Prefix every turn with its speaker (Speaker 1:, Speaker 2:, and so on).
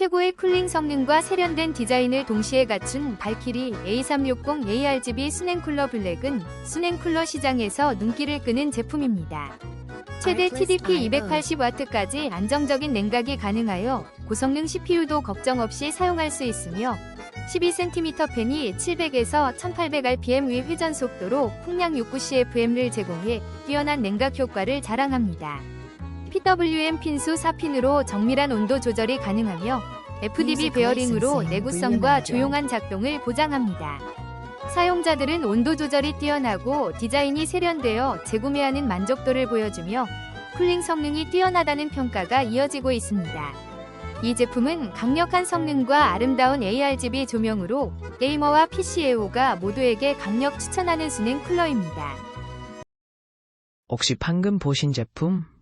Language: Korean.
Speaker 1: 최고의 쿨링 성능과 세련된 디자인을 동시에 갖춘 발키리 A360 ARGB 수냉쿨러 블랙은 수냉쿨러 시장에서 눈길을 끄는 제품입니다. 최대 TDP 280W까지 안정적인 냉각이 가능하여 고성능 CPU도 걱정 없이 사용할 수 있으며 12cm 팬이 700에서 1800rpm 위 회전 속도로 풍량 69CFM을 제공해 뛰어난 냉각 효과를 자랑합니다. PWM 핀수 4핀으로 정밀한 온도 조절이 가능하며 FDB 베어링으로 내구성과 조용한 작동을 보장합니다. 사용자들은 온도 조절이 뛰어나고 디자인이 세련되어 재구매하는 만족도를 보여주며 쿨링 성능이 뛰어나다는 평가가 이어지고 있습니다. 이 제품은 강력한 성능과 아름다운 ARGB 조명으로 게이머와 PC 애호가 모두에게 강력 추천하는 수냉 쿨러입니다.
Speaker 2: 혹시 방금 보신 제품